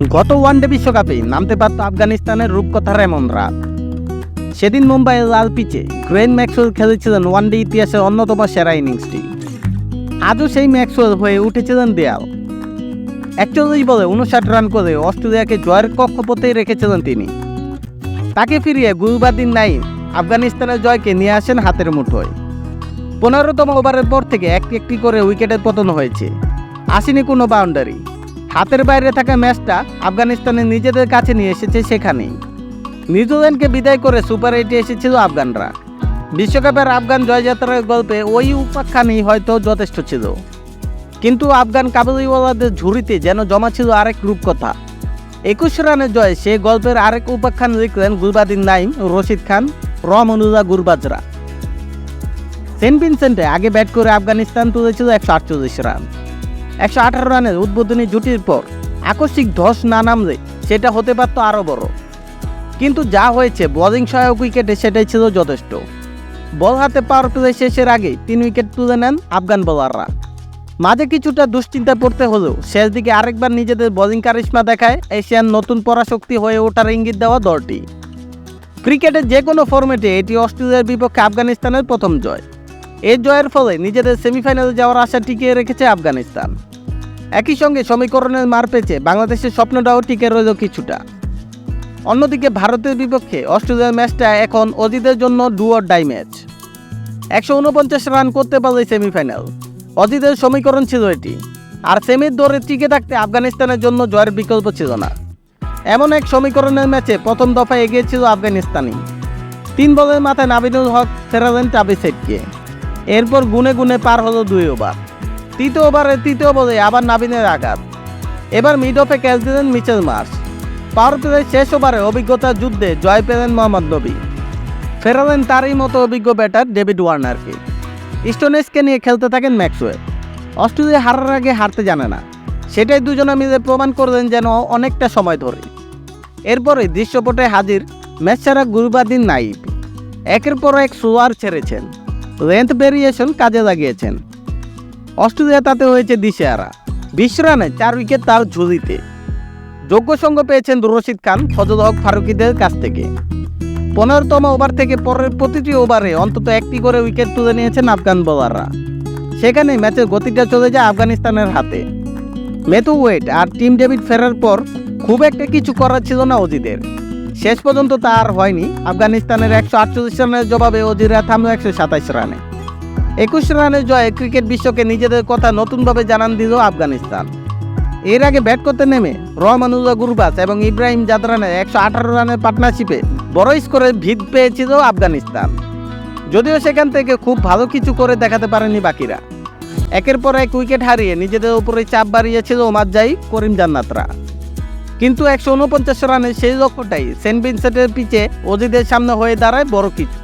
গত ওয়ানডে বিশ্বকাপে নামতে পারত আফগানিস্তানের রূপকথার এমন রাত সেদিন মুম্বাইয়ের লাল পিচে গ্রেন ম্যাক্সওয়েল খেলেছিলেন ওয়ানডে ইতিহাসের অন্যতম সেরা ইনিংসটি। আজও সেই ম্যাক্সওয়েল হয়ে উঠেছিলেন দেয়াল। একচল্লিশ বলে উনষাট রান করে অস্ট্রেলিয়াকে জয়ের কক্ষপথেই রেখেছিলেন তিনি। তাকে ফিরিয়ে গুলবাদিন নাইম আফগানিস্তানের জয়কে নিয়ে আসেন হাতের মুঠোয়। পনেরোতম ওভারের পর থেকে একটি একটি করে উইকেটের পতন হয়েছে। আসেনি কোনো বাউন্ডারি। হাতের বাইরে থাকা ম্যাচটা আফগানিস্তানের নিজেদের কাছে নিয়ে এসেছে সেখানেই। নিউজিল্যান্ডকে বিদায় করে সুপার এইটে এসেছিল আফগানরা। বিশ্বকাপের আফগান জয়যাত্রার গল্পে ওই উপাখ্যানই হয়তো যথেষ্ট ছিল। কিন্তু আফগান কাবুলিওয়ালাদের ঝুড়িতে যেন জমা ছিল আরেক রূপকথা। একুশ রানের জয়ে সে গল্পের আরেক উপাখ্যান লিখলেন গুলবাদিন নাইম রশিদ খান রমনুল্লাহ গুরবাজরা। সেন্ট ভিনসেন্টে আগে ব্যাট করে আফগানিস্তান তুলেছিল একশো আটচল্লিশ রান। একশো আঠারো রানের উদ্বোধনী জুটির পর আকস্মিক ধস না নামলে সেটা হতে পারত আরও বড়। কিন্তু যা হয়েছে, বোলিং সহায়ক উইকেটে সেটাই ছিল যথেষ্ট। বল হাতে পাওয়ার প্লে শেষের আগে তিন উইকেট তুলে নেন আফগান বোলাররা। মাঝে কিছুটা দুশ্চিন্তায় পড়তে হলেও শেষ দিকে আরেকবার নিজেদের বোলিং কারিশমা দেখায় এশিয়ান নতুন পরাশক্তি হয়ে ওঠার ইঙ্গিত দেওয়া দলটি। ক্রিকেটের যে কোনো ফর্মেটে এটি অস্ট্রেলিয়ার বিপক্ষে আফগানিস্তানের প্রথম জয়। এই জয়ের ফলে নিজেদের সেমিফাইনালে যাওয়ার আশা টিকিয়ে রেখেছে আফগানিস্তান। একই সঙ্গে সমীকরণের মার পেয়েছে বাংলাদেশের স্বপ্নটাও টিকে রইল কিছুটা। অন্যদিকে ভারতের বিপক্ষে অস্ট্রেলিয়ার ম্যাচটা এখন অজিতের জন্য ডুয়ার ডাই ম্যাচ। একশো উনপঞ্চাশ রান করতে পারলে সেমিফাইনাল। অজিতের সমীকরণ ছিল এটি। আর সেমির দৌড়ে টিকে থাকতে আফগানিস্তানের জন্য জয়ের বিকল্প ছিল না। এমন এক সমীকরণের ম্যাচে প্রথম দফায় এগিয়েছিল আফগানিস্তানি তিন বলের মাথায় নাবিনুল হক ফেরালেন টাবিসেটকে। এরপর গুনে গুনে পার হলো দুই ওভার। তৃতীয় ওভারে তৃতীয় বলে আবার নাবিনের আঘাত। এবার মিড অফে ক্যাচ দিলেন মিচেল মার্স পাওয়ার শেষ ওভারে অভিজ্ঞতার যুদ্ধে জয় পেলেন মোহাম্মদ নবী। ফেরালেন তারই মতো অভিজ্ঞ ব্যাটার ডেভিড ওয়ার্নারকে। স্টোনেসকে নিয়ে খেলতে থাকেন ম্যাক্সওয়েল। অস্ট্রেলিয়া হারার আগে হারতে জানে না। সেটাই দুজনে মিলে প্রমাণ করলেন যেন অনেকটা সময় ধরে। এরপরে দৃশ্যপটে হাজির ম্যাচ ছাড়া গুরুবাদিন নাইব। একের পর এক সোয়ার ছেড়েছেন। লেন্থ ভেরিয়েশন কাজে লাগিয়েছেন। অস্ট্রেলিয়া তাতে হয়েছে দিশেহারা। বিশ রানে চার উইকেট তার ঝুলিতে। যোগ্য সঙ্গ পেয়েছেন রশিদ খান, ফজল হক ফারুকিদের কাছ থেকে। পনেরোতম ওভার থেকে পরের প্রতিটি ওভারে অন্তত একটি করে উইকেট তুলে নিয়েছেন আফগান বোলাররা। সেখানে ম্যাচের গতিটা চলে যায় আফগানিস্তানের হাতে। মেথু ওয়েট আর টিম ডেভিড ফেরার পর খুব একটা কিছু করার ছিল না অজিদের। শেষ পর্যন্ত তা আর হয়নি। আফগানিস্তানের একশো আটচল্লিশ রানের জবাবে অজিরা থামলো একশো সাতাইশ রানে। একুশ রানের জয়ে ক্রিকেট বিশ্বকে নিজেদের কথা নতুনভাবে জানান দিল আফগানিস্তান। এর আগে ব্যাট করতে নেমে রহমানুল্লাহ গুরবাস এবং ইব্রাহিম জাদরানের একশো আঠারো রানের পার্টনারশিপে বড় স্কোরে ভিত পেয়েছিল আফগানিস্তান। যদিও সেখান থেকে খুব ভালো কিছু করে দেখাতে পারেনি বাকিরা। একের পর এক উইকেট হারিয়ে নিজেদের উপরে চাপ বাড়িয়েছিল ওমার জাই করিম জান্নাতরা। কিন্তু একশো উনপঞ্চাশ রানের সেই লক্ষ্যটাই সেন্ট ভিনসেন্টের পিচে অজিদের সামনে হয়ে দাঁড়ায় বড় কিছু